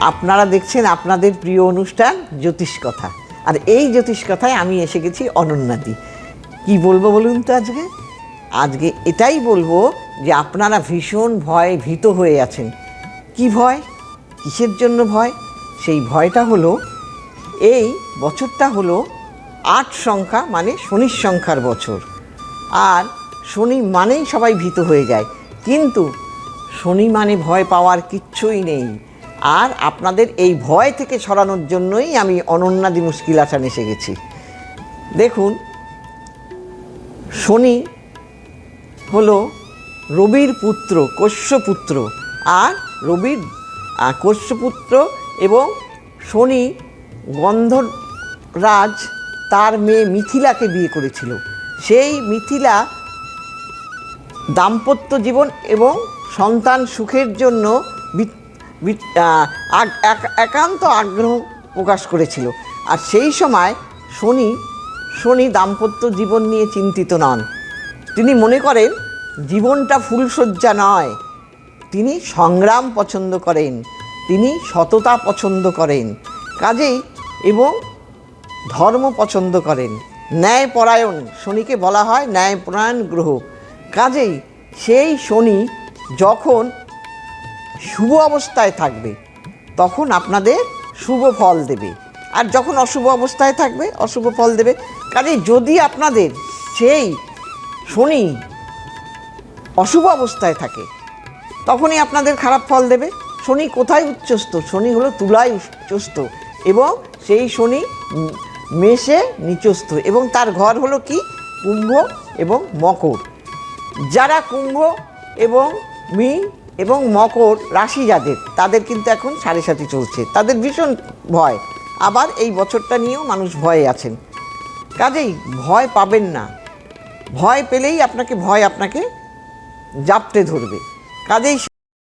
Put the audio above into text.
আপনারা দেখছেন আপনাদের প্রিয় অনুষ্ঠান জ্যোতিষ কথা। আর এই জ্যোতিষ কথায় আমি এসে গেছি অনন্যাদি। কি বলব বলুন তো আজকে? আজকে এটাই বলব যে আপনারা ভীষণ ভয়ে ভীত হয়ে আছেন। কি ভয়? কিসের জন্য ভয়? সেই ভয়টা হলো, এই বছরটা হলো আট সংখ্যা মানে শনির সংখ্যার বছর। আর শনি মানেই সবাই ভীত হয়ে যায়। কিন্তু শনি মানে ভয় পাওয়ার কিচ্ছুই নেই। আর আপনাদের এই ভয় থেকে সরানোর জন্যই আমি অনন্যাদি মুশকিল আসান এসে গেছি। দেখুন, শনি হলো রবির পুত্র, কশ্যপুত্র, আর রবির কশ্যপুত্র এবং শনি গন্ধরাজ তার মেয়ে মিথিলাকে বিয়ে করেছিল। সেই মিথিলা দাম্পত্য জীবন এবং সন্তান সুখের জন্য একান্ত আগ্রহ প্রকাশ করেছিল। আর সেই সময় শনি শনি দাম্পত্য জীবন নিয়ে চিন্তিত নন। তিনি মনে করেন, জীবনটা ফুলশয্যা নয়। তিনি সংগ্রাম পছন্দ করেন। তিনি সততা পছন্দ করেন। কাজেই এবং ধর্ম পছন্দ করেন। ন্যায়পরায়ণ, শনিকে বলা হয় ন্যায়পরায়ণ গ্রহ কাজেই সেই শনি যখন শুভ অবস্থায় থাকবে, তখন আপনাদের শুভ ফল দেবে। আর যখন অশুভ অবস্থায় থাকবে, অশুভ ফল দেবে। কাজে যদি আপনাদের সেই শনি অশুভ অবস্থায় থাকে, তখনই আপনাদের খারাপ ফল দেবে। শনি কোথায় উচ্চস্ত শনি হলো তুলায় উচ্চস্ত এবং সেই শনি মেষে নিচস্থ এবং তার ঘর হলো কি? কুম্ভ এবং মকর। যারা কুম্ভ এবং মীন এবং মকর রাশি যাদের, তাদের কিন্তু এখন সাড়ে সাথে চলছে। তাদের ভীষণ ভয়। আবার এই বছরটা নিয়েও মানুষ ভয়ে আছেন। কাজেই ভয় পাবেন না। ভয় পেলেই আপনাকে, ভয় আপনাকে জাপটে ধরবে। কাজেই